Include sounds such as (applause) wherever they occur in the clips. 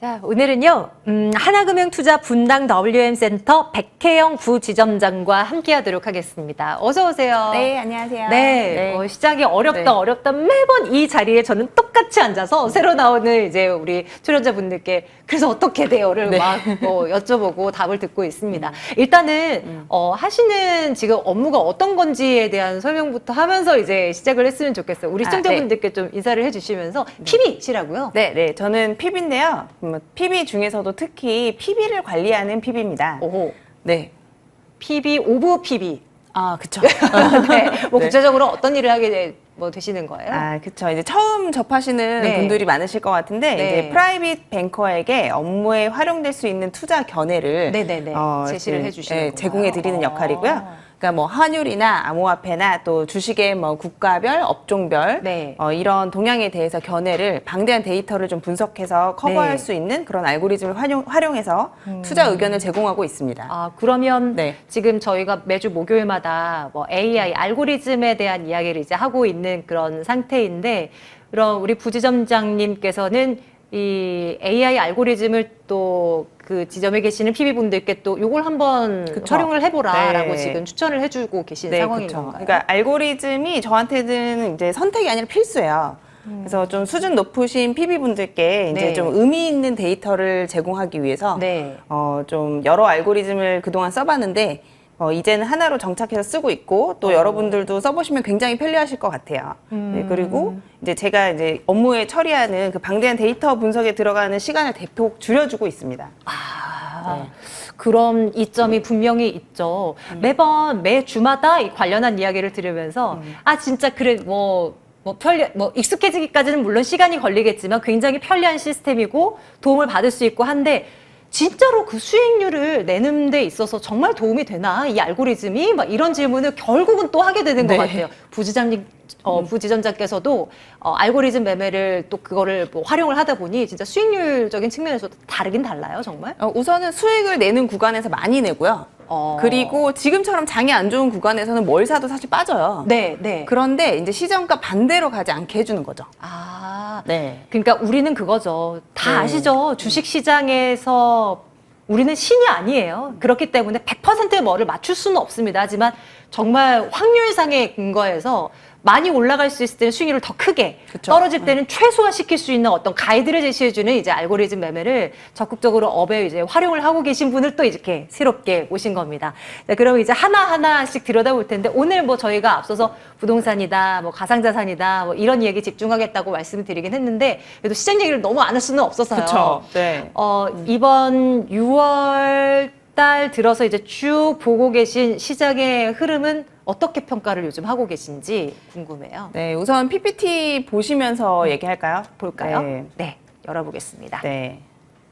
자, 오늘은요, 음, 하나금융투자 분당 WM센터 백혜영 부지점장과 함께 하도록 하겠습니다. 어서오세요. 네, 안녕하세요. 네, 어, 시작이 어렵다, 네. 어렵다. 매번 이 자리에 저는 똑같이 앉아서 새로 나오는 이제 우리 출연자분들께 그래서 어떻게 돼요를 네. 막뭐 여쭤보고 답을 듣고 있습니다. 일단은, 어, 하시는 지금 업무가 어떤 건지에 대한 설명부터 하면서 이제 시작을 했으면 좋겠어요. 우리 아, 시청자분들께 좀 인사를 해주시면서 PB시라고요. 네, 네. 저는 PB인데요. PB 중에서도 특히 PB를 관리하는 PB입니다. 오, 네. PB, 오브 PB. 아, 그쵸. (laughs) (laughs) 네. 뭐 네. 구체적으로 어떤 일을 하게 되, 뭐 되시는 거예요? 아, 그쵸. 이제 처음 접하시는 네. 분들이 많으실 것 같은데, 네. 이제 프라이빗 뱅커에게 업무에 활용될 수 있는 투자 견해를 네네네. 제시를 해주시는 예. 제공해 드리는 어. 역할이고요. 그러니까 뭐 환율이나 암호화폐나 또 주식의 뭐 국가별, 업종별 네. 어, 이런 동향에 대해서 견해를 방대한 데이터를 좀 분석해서 커버할 네. 수 있는 그런 알고리즘을 활용, 활용해서 투자 의견을 제공하고 있습니다. 아, 그러면 네. 지금 저희가 매주 목요일마다 뭐 AI 알고리즘에 대한 이야기를 이제 하고 있는 그런 상태인데, 그럼 우리 부지점장님께서는 이 AI 알고리즘을 또 그 지점에 계시는 PB분들께 또 요걸 한번 그쵸. 활용을 해보라라고 네. 지금 추천을 해주고 계신 네, 상황인 그쵸. 건가요? 그러니까 알고리즘이 저한테는 이제 선택이 아니라 필수예요. 그래서 좀 수준 높으신 PB분들께 이제 네. 좀 의미 있는 데이터를 제공하기 위해서 네. 어, 좀 여러 알고리즘을 그동안 써봤는데 어, 이제는 하나로 정착해서 쓰고 있고 또 여러분들도 써보시면 굉장히 편리하실 것 같아요. 네, 그리고 이제 제가 이제 업무에 처리하는 그 방대한 데이터 분석에 들어가는 시간을 대폭 줄여주고 있습니다. 아, 그런 이점이 분명히 있죠. 매번 매 주마다 이 관련한 이야기를 들으면서 아 진짜 그래 뭐. 뭐 편리 뭐 익숙해지기까지는 물론 시간이 걸리겠지만 굉장히 편리한 시스템이고 도움을 받을 수 있고 한데 진짜로 그 수익률을 내는 데 있어서 정말 도움이 되나 이 알고리즘이 막 이런 질문을 결국은 또 하게 되는 것 네. 같아요. 부지장님 어, 부지점장께서도 어, 알고리즘 매매를 또 그거를 뭐 활용을 하다 보니 진짜 수익률적인 측면에서도 다르긴 달라요, 정말. 어, 우선은 수익을 내는 구간에서 많이 내고요. 어. 그리고 지금처럼 장이 안 좋은 구간에서는 뭘 사도 사실 빠져요. 네, 네. 그런데 이제 시장과 반대로 가지 않게 해주는 거죠. 아, 네. 그러니까 우리는 그거죠. 다 네. 아시죠? 주식 시장에서 우리는 신이 아니에요. 그렇기 때문에 100%의 뭐를 맞출 수는 없습니다. 하지만 정말 확률상의 근거에서 많이 올라갈 수 있을 때는 수익률을 더 크게 그쵸. 떨어질 때는 최소화시킬 수 있는 어떤 가이드를 제시해주는 이제 알고리즘 매매를 적극적으로 업에 이제 활용을 하고 계신 분을 또 이렇게 새롭게 모신 겁니다. 자, 그럼 이제 하나하나씩 들여다볼 텐데 오늘 뭐 저희가 앞서서 부동산이다, 뭐 가상자산이다, 뭐 이런 얘기 집중하겠다고 말씀을 드리긴 했는데 그래도 시장 얘기를 너무 안 할 수는 없어서요. 그쵸. 네. 어, 이번 6월 달 들어서 이제 쭉 보고 계신 시장의 흐름은 어떻게 평가를 요즘 하고 계신지 궁금해요. 네, 우선 PPT 보시면서 얘기할까요? 볼까요? 네. 네, 열어보겠습니다. 네.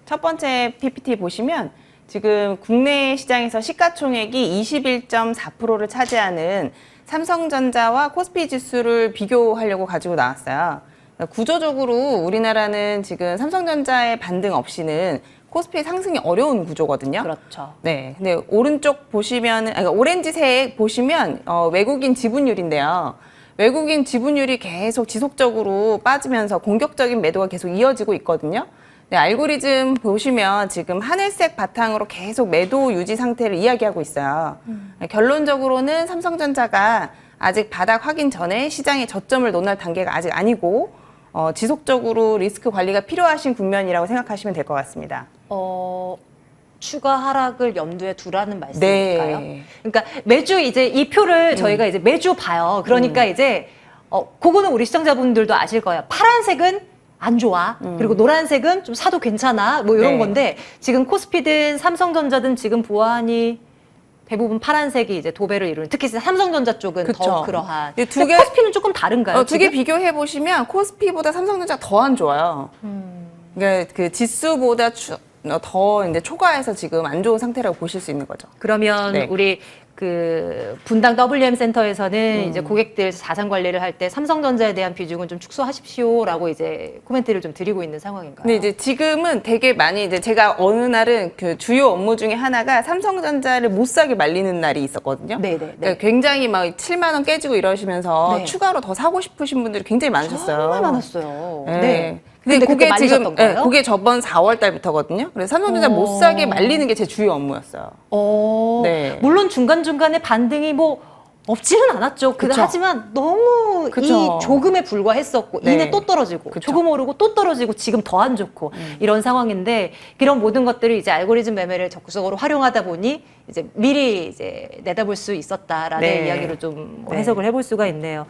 첫 번째 PPT 보시면 지금 국내 시장에서 시가총액이 21.4%를 차지하는 삼성전자와 코스피 지수를 비교하려고 가지고 나왔어요. 구조적으로 우리나라는 지금 삼성전자의 반등 없이는 코스피 상승이 어려운 구조거든요. 그렇죠. 네. 근데 오른쪽 보시면, 아, 그러니까 오렌지색 보시면 어, 외국인 지분율인데요. 외국인 지분율이 계속 지속적으로 빠지면서 공격적인 매도가 계속 이어지고 있거든요. 네, 알고리즘 보시면 지금 하늘색 바탕으로 계속 매도 유지 상태를 이야기하고 있어요. 결론적으로는 삼성전자가 아직 바닥 확인 전에 시장의 저점을 논할 단계가 아직 아니고 어, 지속적으로 리스크 관리가 필요하신 국면이라고 생각하시면 될 것 같습니다. 어, 추가 하락을 염두에 두라는 말씀일까요? 네. 그러니까 매주 이제 이 표를 저희가 이제 매주 봐요. 그러니까 이제 어, 그거는 우리 시청자분들도 아실 거예요. 파란색은 안 좋아. 그리고 노란색은 좀 사도 괜찮아. 뭐 이런 네. 건데 지금 코스피든 삼성전자든 지금 보안이 대부분 파란색이 이제 도배를 이루는 특히 삼성전자 쪽은 더 그쵸. 그러한. 이두 근데 개- 코스피는 조금 다른가요? 어, 두개 지금? 비교해 보시면 코스피보다 삼성전자가 더안 좋아요. 그러니까 그 지수보다 추- 어, 더 이제 초과해서 지금 안 좋은 상태라고 보실 수 있는 거죠. 그러면 네. 우리 그 분당 WM 센터에서는 음. 이제 고객들 자산 관리를 할 때 삼성전자에 대한 비중은 좀 축소하십시오라고 이제 코멘트를 좀 드리고 있는 상황인가요? 근데 이제 지금은 되게 많이 이제 제가 어느 날은 그 주요 업무 중에 하나가 삼성전자를 못 사게 말리는 날이 있었거든요. 네네. 네. 그러니까 굉장히 막 7만 원 깨지고 이러시면서 네. 추가로 더 사고 싶으신 분들이 굉장히 많으셨어요. 정말 많았어요. 네. 네. 근데 그때 말리셨던 예, 거예요? 그게 저번 4월 달부터거든요. 그래서 삼성전자 못 어. 사게 말리는 게 제 주요 업무였어요. 어, 네. 물론 중간 중간에 반등이 뭐 없지는 않았죠. 그 그쵸. 하지만 너무 그쵸. 이 조금에 불과했었고 네. 이내 또 떨어지고 그쵸. 조금 오르고 또 떨어지고 지금 더 안 좋고 이런 상황인데 이런 모든 것들을 이제 알고리즘 매매를 적극적으로 활용하다 보니 이제 미리 이제 내다볼 수 있었다라는 네. 이야기로 좀 네. 해석을 해볼 수가 있네요.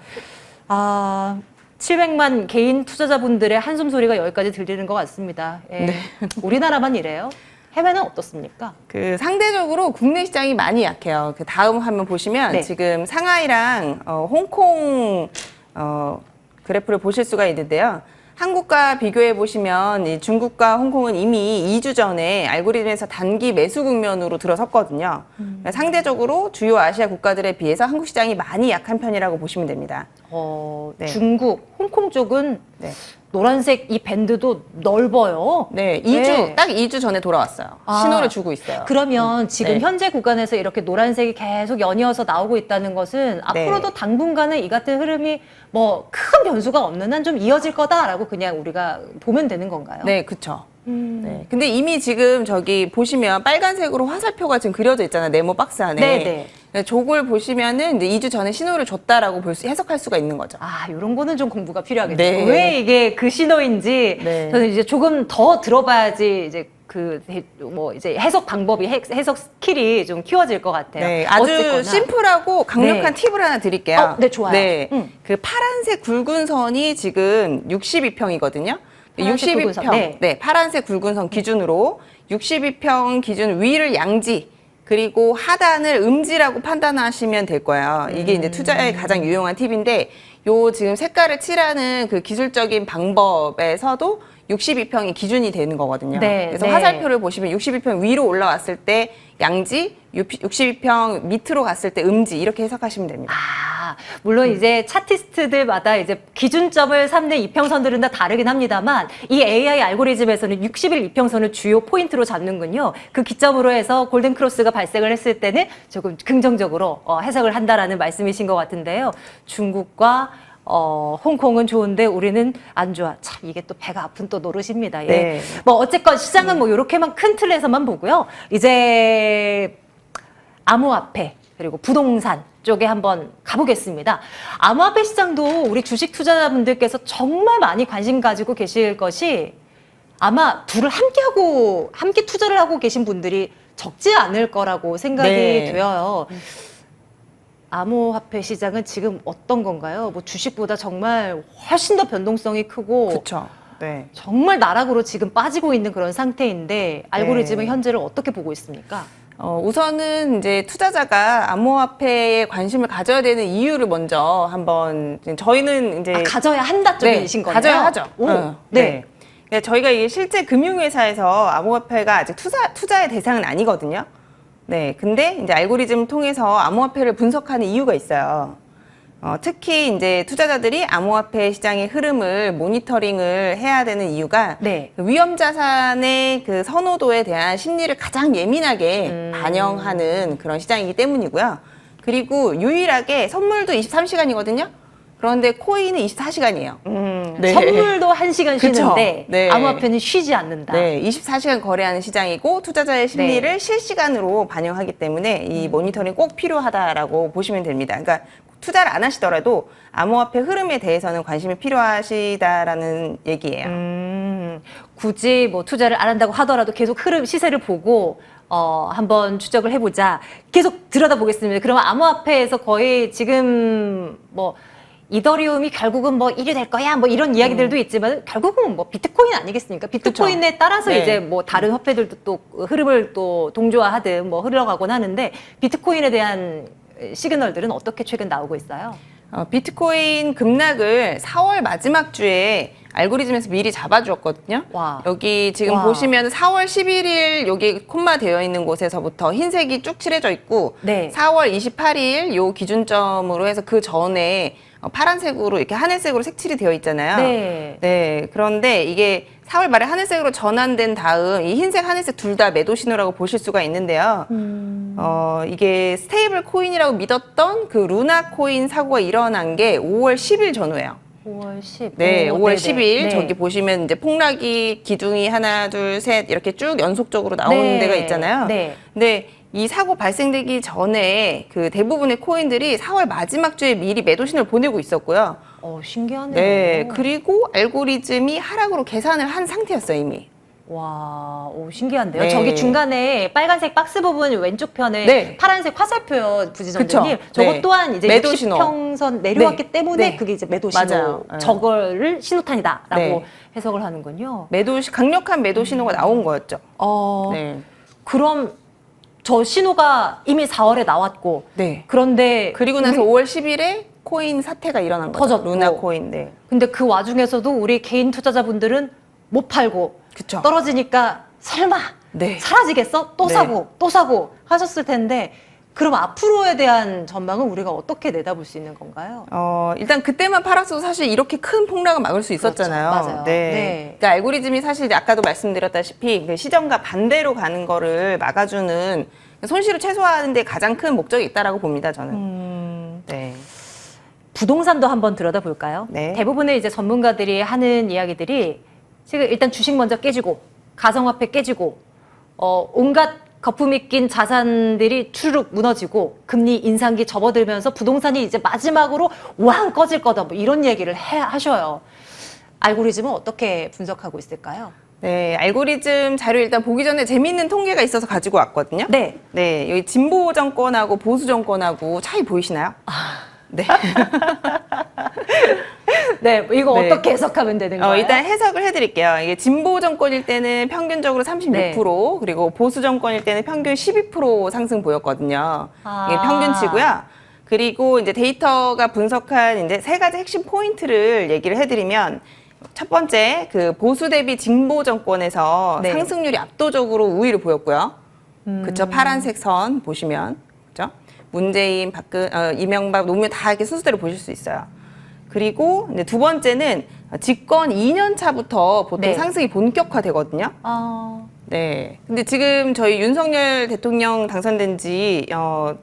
아. 700만 개인 투자자분들의 한숨 소리가 여기까지 들리는 것 같습니다. 예. 네. 우리나라만 이래요? 해외는 어떻습니까? 그 상대적으로 국내 시장이 많이 약해요. 그 다음 화면 보시면 네. 지금 상하이랑 어, 홍콩 어, 그래프를 보실 수가 있는데요. 한국과 비교해 보시면 이 중국과 홍콩은 이미 2주 전에 알고리즘에서 단기 매수 국면으로 들어섰거든요. 음. 상대적으로 주요 아시아 국가들에 비해서 한국 시장이 많이 약한 편이라고 보시면 됩니다. 어, 네. 중국, 홍콩 쪽은 네. 노란색 이 밴드도 넓어요. 네, 2주 네. 딱 2주 전에 돌아왔어요. 아. 신호를 주고 있어요. 그러면 지금 네. 현재 구간에서 이렇게 노란색이 계속 연이어서 나오고 있다는 것은 네. 앞으로도 당분간은 이 같은 흐름이 뭐 큰 변수가 없는 한 좀 이어질 거다라고 그냥 우리가 보면 되는 건가요? 네, 그렇죠. 음. 네. 근데 이미 지금 저기 보시면 빨간색으로 화살표가 지금 그려져 있잖아요. 네모 박스 안에. 네, 네. 저걸 보시면은 이제 2주 전에 신호를 줬다라고 볼 수, 해석할 수가 있는 거죠. 아, 이런 거는 좀 공부가 필요하겠죠. 네. 왜 이게 그 신호인지 네. 저는 이제 조금 더 들어봐야지 이제 그 뭐 이제 해석 방법이 해- 해석 스킬이 좀 키워질 것 같아요. 네, 아주 어쨌거나. 심플하고 강력한 네. 팁을 하나 드릴게요. 어, 네, 좋아요. 네, 음. 그 파란색 굵은 선이 지금 62평이거든요. 파란색 굵은 선, 62평, 네. 네. 파란색 굵은 선 기준으로 62평 기준 위를 양지 그리고 하단을 음지라고 판단하시면 될 거예요. 이게 음. 이제 투자에 가장 유용한 팁인데 요 지금 색깔을 칠하는 그 기술적인 방법에서도 62평이 기준이 되는 거거든요. 네, 그래서 네. 화살표를 보시면 62평 위로 올라왔을 때 양지, 62평 밑으로 갔을 때 음지 이렇게 해석하시면 됩니다. 아, 물론 이제 차티스트들마다 이제 기준점을 삼는 이평선들은 다 다르긴 합니다만 이 AI 알고리즘에서는 60일 이평선을 주요 포인트로 잡는군요. 그 기점으로 해서 골든 크로스가 발생을 했을 때는 조금 긍정적으로 어, 해석을 한다라는 말씀이신 것 같은데요. 중국과 어, 홍콩은 좋은데 우리는 안 좋아. 참 이게 또 배가 아픈 또 노릇입니다. 예. 네. 뭐 어쨌건 시장은 뭐 이렇게만 큰 틀에서만 보고요. 이제 암호화폐 그리고 부동산 쪽에 한번 가보겠습니다. 암호화폐 시장도 우리 주식 투자자분들께서 정말 많이 관심 가지고 계실 것이 아마 둘을 함께 하고 함께 투자를 하고 계신 분들이 적지 않을 거라고 생각이 네. 되어요. 암호화폐 시장은 지금 어떤 건가요? 뭐 주식보다 정말 훨씬 더 변동성이 크고 그렇죠. 네. 정말 나락으로 지금 빠지고 있는 그런 상태인데 알고리즘은 네. 현재를 어떻게 보고 있습니까? 어, 우선은 이제 투자자가 암호화폐에 관심을 가져야 되는 이유를 먼저 한번 저희는 이제 아, 가져야 한다 쪽이신 거네요. 가져야 하죠. 오, 어, 네. 네, 저희가 이게 실제 금융회사에서 암호화폐가 아직 투자 투자의 대상은 아니거든요. 네, 근데 이제 알고리즘 통해서 암호화폐를 분석하는 이유가 있어요. 어, 특히 이제 투자자들이 암호화폐 시장의 흐름을 모니터링을 해야 되는 이유가 네. 그 위험 자산의 그 선호도에 대한 심리를 가장 예민하게 음. 반영하는 그런 시장이기 때문이고요. 그리고 유일하게 선물도 23시간이거든요. 그런데 코인은 24시간이에요. 네. 선물도 한 시간 그쵸. 쉬는데 네. 암호화폐는 쉬지 않는다. 네, 24시간 거래하는 시장이고 투자자의 심리를 네. 실시간으로 반영하기 때문에 이 모니터링 꼭 필요하다라고 보시면 됩니다. 그러니까 투자를 안 하시더라도 암호화폐 흐름에 대해서는 관심이 필요하시다라는 얘기예요. 음, 굳이 뭐 투자를 안 한다고 하더라도 계속 흐름 시세를 보고 어, 한번 추적을 해보자. 계속 들여다보겠습니다. 그러면 암호화폐에서 거의 지금 뭐 이더리움이 결국은 뭐 1위 될 거야 뭐 이런 이야기들도 있지만 결국은 뭐 비트코인 아니겠습니까? 비트코인에 따라서 네. 이제 뭐 다른 화폐들도 또 흐름을 또 동조화하든 뭐 흘러가곤 하는데 비트코인에 대한 시그널들은 어떻게 최근 나오고 있어요? 어, 비트코인 급락을 4월 마지막 주에 알고리즘에서 미리 잡아주었거든요. 와. 여기 지금 와. 보시면 4월 11일 여기 콤마 되어 있는 곳에서부터 흰색이 쭉 칠해져 있고 네. 4월 28일 요 기준점으로 해서 그 전에 어, 파란색으로 이렇게 하늘색으로 색칠이 되어 있잖아요. 네. 네, 그런데 이게 4월 말에 하늘색으로 전환된 다음 이 흰색, 하늘색 둘 다 매도 신호라고 보실 수가 있는데요. 음. 어, 이게 스테이블 코인이라고 믿었던 그 루나 코인 사고가 일어난 게 5월 10일 전후예요. 5월 10. 네, 오, 5월 네네. 10일 네. 저기 보시면 이제 폭락이 기둥이 하나, 둘, 셋 이렇게 쭉 연속적으로 나오는 네. 데가 있잖아요. 네. 근데 이 사고 발생되기 전에 그 대부분의 코인들이 4월 마지막 주에 미리 매도 신호를 보내고 있었고요. 어, 신기하네요. 네, 그리고 알고리즘이 하락으로 계산을 한 상태였어요, 이미. 와, 오, 신기한데요. 네. 저기 중간에 빨간색 박스 부분 왼쪽 편에 네. 파란색 화살표 부지점장님, 그쵸. 저것 네. 또한 이제 매도 신호. 60평선 내려왔기 네. 때문에 네. 그게 이제 매도 신호, 맞아요. 네. 저거를 신호탄이다라고 네. 해석을 하는군요. 매도 시- 강력한 매도 신호가 나온 거였죠. 어, 네. 그럼 저 신호가 이미 4월에 나왔고, 네. 그런데 그리고 나서 5월 10일에 코인 사태가 일어난 거죠. 터졌고. 루나 코인. 네. 근데 그 와중에서도 우리 개인 투자자분들은 못 팔고 그쵸. 떨어지니까 설마 네. 사라지겠어? 또 네. 사고 또 사고 하셨을 텐데 그럼 앞으로에 대한 전망은 우리가 어떻게 내다볼 수 있는 건가요? 어, 일단 그때만 팔았어도 사실 이렇게 큰 폭락을 막을 수 있었잖아요. 그렇죠. 맞아요. 네. 네. 그러니까 알고리즘이 사실 아까도 말씀드렸다시피 그 시정과 반대로 가는 거를 막아주는 손실을 최소화하는 데 가장 큰 목적이 있다라고 봅니다, 저는. 음, 네. 부동산도 한번 들여다볼까요? 네. 대부분의 이제 전문가들이 하는 이야기들이 지금 일단 주식 먼저 깨지고 가상화폐 깨지고 어, 온갖 거품이 낀 자산들이 추르륵 무너지고 금리 인상기 접어들면서 부동산이 이제 마지막으로 왕 꺼질 거다 뭐 이런 얘기를 해, 하셔요. 알고리즘은 어떻게 분석하고 있을까요? 네, 알고리즘 자료 일단 보기 전에 재미있는 통계가 있어서 가지고 왔거든요. 네. 네, 여기 진보 정권하고 보수 정권하고 차이 보이시나요? 네. (laughs) 네, 이거 네. 어떻게 해석하면 되는 거예요? 어, 일단 해석을 해드릴게요. 이게 진보 정권일 때는 평균적으로 36% 네. 그리고 보수 정권일 때는 평균 12% 상승 보였거든요. 아. 이게 평균치고요. 그리고 이제 데이터가 분석한 이제 세 가지 핵심 포인트를 얘기를 해드리면 첫 번째 그 보수 대비 진보 정권에서 네. 상승률이 압도적으로 우위를 보였고요. 음. 그쵸 파란색 선 보시면 문재인 박근 어, 이명박 노무현 다 이렇게 순서대로 보실 수 있어요. 그리고 이제 두 번째는 집권 2년 차부터 보통 네. 상승이 본격화되거든요. 아, 네. 근데 지금 저희 윤석열 대통령 당선된 지 어,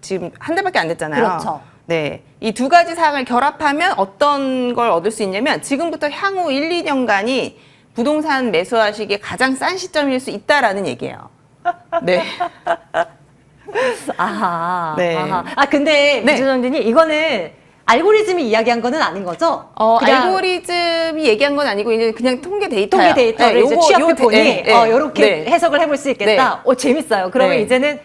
지금 한 달밖에 안 됐잖아요. 그렇죠. 네. 이 두 가지 사항을 결합하면 어떤 걸 얻을 수 있냐면 지금부터 향후 1, 2년간이 부동산 매수하시기에 가장 싼 시점일 수 있다라는 얘기예요. 네. (laughs) 아하. 네. 아하. 아 근데 네. 미주정진이 이거는 알고리즘이 이야기한 거는 아닌 거죠? 어, 그냥 알고리즘이 얘기한 건 아니고 이제 그냥 통계 데이터예요. 통계 데이터를 네, 이제 요거- 취합해 보니 네, 네. 어, 이렇게 네. 해석을 해볼 수 있겠다. 오 재밌어요. 그러면 네. 이제는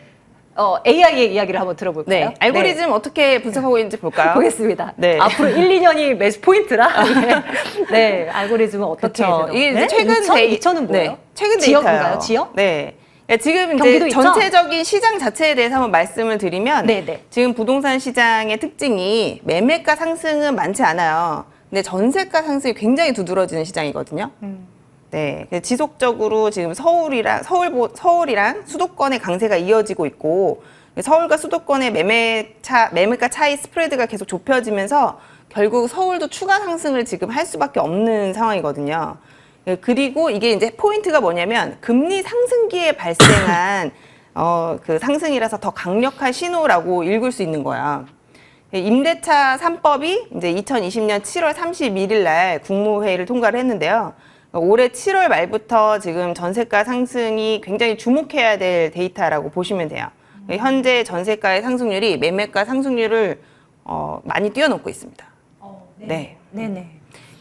어, AI의 이야기를 한번 들어볼까요? 네. 알고리즘 어떻게 분석하고 있는지 볼까요? 보겠습니다. 네. 앞으로 1, 2년이 매수 포인트라. 예. (laughs) 네, 알고리즘은 어떻게 그렇죠. 되나? 이게 이제 네? 최근 2천? 데이 2천은 뭐예요? 네, 최근 지역인가요? 지역? 네. 예, 지금 이제 경기도 있죠? 전체적인 시장 자체에 대해서 한번 말씀을 드리면 네, 네. 지금 부동산 시장의 특징이 매매가 상승은 많지 않아요. 근데 전세가 상승이 굉장히 두드러지는 시장이거든요. 음. 네, 지속적으로 지금 서울이랑 서울 서울이랑 수도권의 강세가 이어지고 있고 서울과 수도권의 매매차 매매가 차이 스프레드가 계속 좁혀지면서 결국 서울도 추가 상승을 지금 할 수밖에 없는 상황이거든요. 예, 그리고 이게 이제 포인트가 뭐냐면 금리 상승기에 발생한 어, 그 상승이라서 더 강력한 신호라고 읽을 수 있는 거야. 예, 임대차 3법이 이제 2020년 7월 31일 날 국무회의를 통과를 했는데요. 올해 7월 말부터 지금 전세가 상승이 굉장히 주목해야 될 데이터라고 보시면 돼요. 현재 전세가의 상승률이 매매가 상승률을 어, 많이 뛰어넘고 있습니다. 어, 네. 네 네.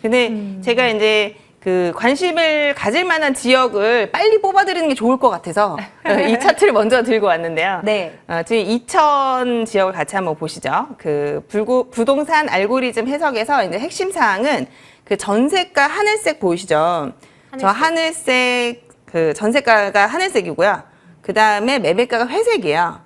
근데 음. 제가 이제 그 관심을 가질 만한 지역을 빨리 뽑아드리는 게 좋을 것 같아서 이 차트를 먼저 들고 왔는데요. 네. 어, 지금 2천 지역을 같이 한번 보시죠. 그 불고, 부동산 알고리즘 해석에서 이제 핵심 사항은 그 전세가 하늘색 보이시죠? 저 하늘색 그 전세가가 하늘색이고요. 그 다음에 매매가가 회색이에요.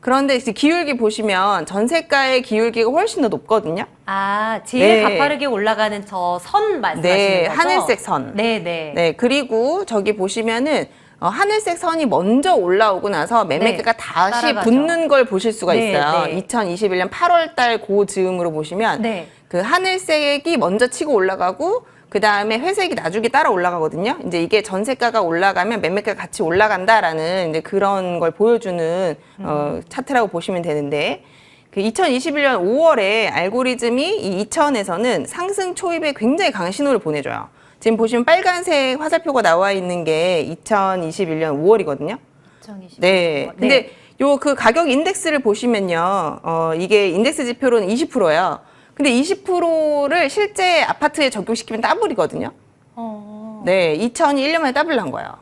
그런데 이제 기울기 보시면 전세가의 기울기가 훨씬 더 높거든요. 아, 제일 네. 가파르게 올라가는 저 선 말씀하시는 네, 거죠? 하늘색 선. 네, 네. 네, 그리고 저기 보시면은 어, 하늘색 선이 먼저 올라오고 나서 매매가가 네, 다시 따라가죠. 붙는 걸 보실 수가 네, 있어요. 네. 2021년 8월 달 고 즈음으로 보시면 네. 그 하늘색이 먼저 치고 올라가고 그 다음에 회색이 나중에 따라 올라가거든요. 이제 이게 전세가가 올라가면 매매가가 같이 올라간다라는 이제 그런 걸 보여주는 어, 차트라고 보시면 되는데 그 2021년 5월에 알고리즘이 이 2000에서는 상승 초입에 굉장히 강한 신호를 보내줘요. 지금 보시면 빨간색 화살표가 나와 있는 게 2021년 5월이거든요. 2020. 네. 근데 요 그 가격 인덱스를 보시면요. 어, 이게 인덱스 지표로는 20%예요. 근데 20%를 실제 아파트에 적용시키면 더블이거든요. 어. 네. 2001년 만에 더블 난 거예요.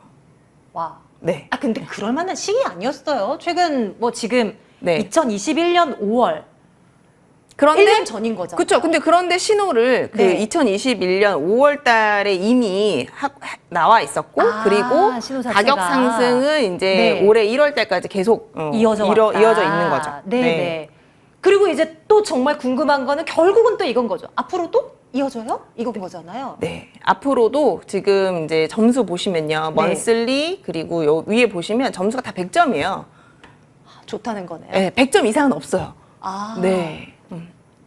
와. 네. 아 근데 그럴 만한 시기 아니었어요. 최근 뭐 지금 네. 2021년 5월 그런데 1년 전인 거죠. 그렇죠. 근데 그런데 신호를 그 네. 2021년 5월 달에 이미 하- 하- 나와 있었고 아, 그리고 신호 자체가. 가격 상승은 이제 네. 올해 1월 달까지 계속 어, 이어져 이뤄, 왔다. 이어져 있는 거죠. 네, 네. 그리고 이제 또 정말 궁금한 거는 결국은 또 이건 거죠. 앞으로도 이어져요? 이건 거잖아요. 네. 앞으로도 지금 이제 점수 보시면요. 네. 먼슬리 그리고 요 위에 보시면 점수가 다 100점이에요. 아, 좋다는 거네요. 네, 100점 이상은 없어요. 아, 네.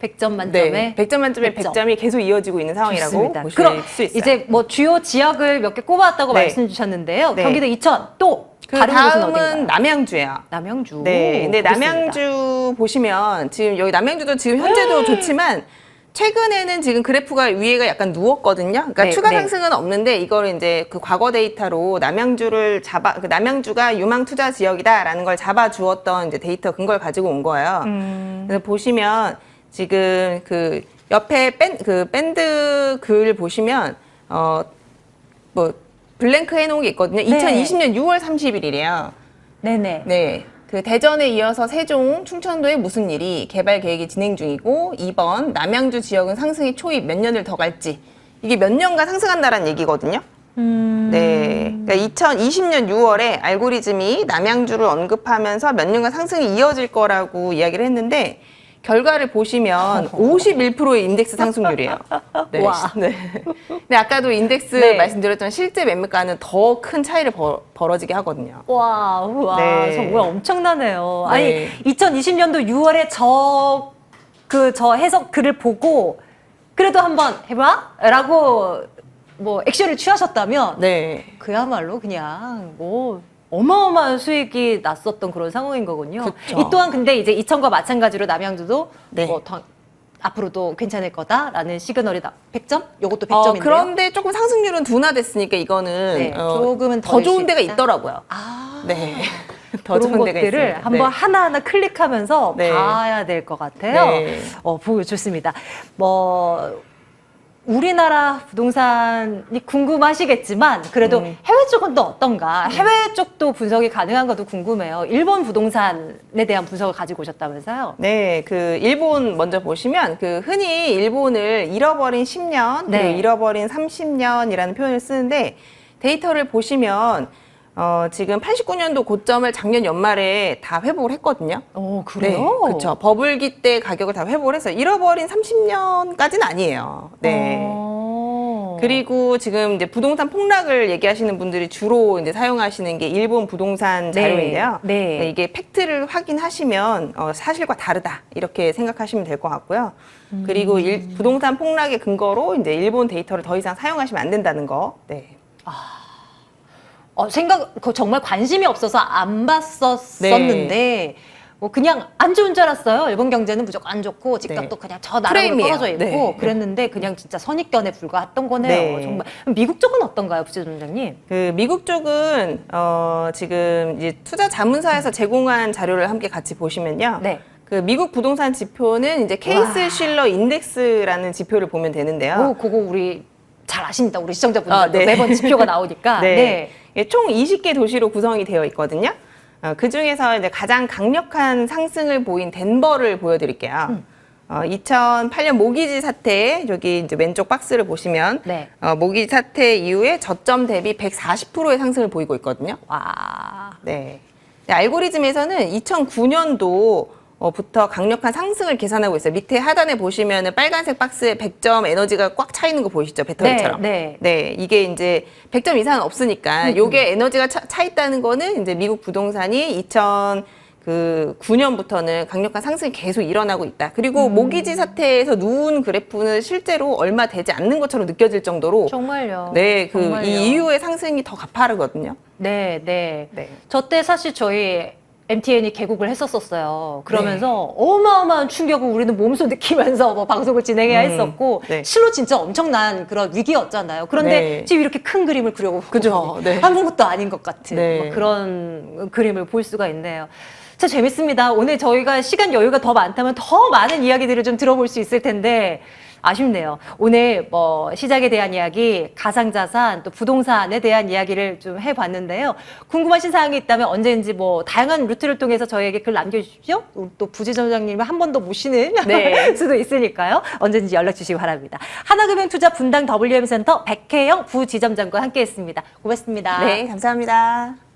100점 만점에 네. 100점 만점에 100점. 100점이 계속 이어지고 있는 상황이라고 좋습니다. 보실 그럼 수 있어요. 이제 뭐 주요 지역을 몇 개 꼽아왔다고 네. 말씀 주셨는데요. 네. 경기도 이천 또 그 다른 다음은? 남양주예요. 남양주. 네, 근데 그렇습니다. 남양주 보시면 지금 여기 남양주도 지금 현재도 좋지만 최근에는 지금 그래프가 위에가 약간 누웠거든요. 그러니까 네, 추가 네. 상승은 없는데 이거를 이제 그 과거 데이터로 남양주를 잡아 그 남양주가 유망 투자 지역이다라는 걸 잡아 주었던 이제 데이터 근거를 가지고 온 거예요. 음. 그래서 보시면 지금 그 옆에 밴, 그 밴드 글 보시면 어뭐 블랭크 해놓은 게 있거든요. 네. 2020년 6월 30일이래요. 네네. 네. 그 대전에 이어서 세종, 충청도에 무슨 일이 개발 계획이 진행 중이고 2번 남양주 지역은 상승의 초입 몇 년을 더 갈지 이게 몇 년간 상승한다라는 얘기거든요. 음. 네. 그러니까 2020년 6월에 알고리즘이 남양주를 언급하면서 몇 년간 상승이 이어질 거라고 이야기를 했는데 결과를 보시면 (laughs) 51%의 인덱스 상승률이에요. (laughs) 네. 와. 네. 근데 아까도 인덱스 네. 말씀드렸지만 실제 매매가는 더 큰 차이를 벌, 벌어지게 하거든요. 와, 와, 네. 정말 엄청나네요. 네. 아니, 2020년도 6월에 저, 그, 저 해석 글을 보고, 그래도 한번 해봐? 라고, 뭐, 액션을 취하셨다면, 네. 그야말로 그냥, 뭐, 어마어마한 수익이 났었던 그런 상황인 거군요. 그쵸. 이 또한 근데 이제 이천과 마찬가지로 남양주도, 네. 뭐, 더, 앞으로도 괜찮을 거다라는 시그널이 나, 100점? 요것도 어, 100점인데요. 그런데 조금 상승률은 둔화됐으니까 이거는 네, 어, 조금은 더덜 좋은 수 데가 있다. 있더라고요. 아. 네. (laughs) 더 그런 좋은 데가 것들을 있습니다. 한번 네. 하나하나 클릭하면서 네. 봐야 될 것 같아요. 네. 어, 보여 좋습니다. 뭐 우리나라 부동산이 궁금하시겠지만 그래도 음. 해외 쪽은 또 어떤가? 해외 쪽도 분석이 가능한 것도 궁금해요. 일본 부동산에 대한 분석을 가지고 오셨다면서요? 네, 그 일본 먼저 보시면 그 흔히 일본을 잃어버린 10년, 네. 그리고 잃어버린 30년이라는 표현을 쓰는데 데이터를 보시면 어, 지금 89년도 고점을 작년 연말에 다 회복을 했거든요. 어, 네, 그렇죠. 버블기 때 가격을 다 회복을 해서 잃어버린 30년까지는 아니에요. 네. 어. 그리고 지금 이제 부동산 폭락을 얘기하시는 분들이 주로 이제 사용하시는 게 일본 부동산 네, 자료인데요. 네. 이게 팩트를 확인하시면 어, 사실과 다르다 이렇게 생각하시면 될 것 같고요. 그리고 음. 일, 부동산 폭락의 근거로 이제 일본 데이터를 더 이상 사용하시면 안 된다는 거. 네. 어, 생각, 그 정말 관심이 없어서 안 봤었었는데, 네. 뭐 그냥 안 좋은 줄 알았어요. 일본 경제는 무조건 안 좋고, 집값도 그냥 저 나라로 프레임이에요. 떨어져 있고, 네. 그랬는데 그냥 진짜 선입견에 불과했던 거네요. 네. 정말. 미국 쪽은 어떤가요, 부지점장님? 그 미국 쪽은 어, 지금 이제 투자 자문사에서 제공한 자료를 함께 같이 보시면요. 네. 그 미국 부동산 지표는 이제 케이스 와. 실러 인덱스라는 지표를 보면 되는데요. 오, 그거 우리 잘 아십니다. 우리 시청자분들 아, 네. 매번 지표가 나오니까. (laughs) 네. 네. 예, 총 20개 도시로 구성이 되어 있거든요. 어, 그 중에서 이제 가장 강력한 상승을 보인 덴버를 보여드릴게요. 음. 어, 2008년 모기지 사태, 여기 이제 왼쪽 박스를 보시면, 네. 어, 모기지 사태 이후에 저점 대비 140%의 상승을 보이고 있거든요. 와. 네. 네, 알고리즘에서는 2009년도 어, 부터 강력한 상승을 계산하고 있어요. 밑에 하단에 보시면은 빨간색 박스에 100점 에너지가 꽉 차 있는 거 보이시죠? 배터리처럼. 네, 네, 이게 이제 100점 이상은 없으니까 요게 에너지가 차, 차 있다는 거는 이제 미국 부동산이 2000 그 9년부터는 강력한 상승이 계속 일어나고 있다. 그리고 음. 모기지 사태에서 누운 그래프는 실제로 얼마 되지 않는 것처럼 느껴질 정도로 정말요. 네, 그. 이 이후의 상승이 더 가파르거든요. 네, 네. 네. 저 때 사실 저희 MTN이 개국을 했었었어요. 그러면서 어마어마한 충격을 우리는 몸소 느끼면서 뭐 방송을 진행해야 음, 했었고 네. 실로 진짜 엄청난 그런 위기였잖아요. 그런데 네. 지금 이렇게 큰 그림을 그려고 그죠, 네. 아무것도 아닌 것 같은 네. 뭐 그런 그림을 볼 수가 있네요. 참 재밌습니다. 오늘 저희가 시간 여유가 더 많다면 더 많은 이야기들을 좀 들어볼 수 있을 텐데 아쉽네요. 오늘 뭐 시작에 대한 이야기, 가상자산, 또 부동산에 대한 이야기를 좀 해봤는데요. 궁금하신 사항이 있다면 언제든지 뭐 다양한 루트를 통해서 저희에게 글 남겨주십시오. 또 부지점장님을 한 번 더 모시는 네. (laughs) 수도 있으니까요. 언제든지 연락 주시기 바랍니다. 하나금융 투자 분당 WM센터 백혜영 부지점장과 함께했습니다. 고맙습니다. 네, 감사합니다.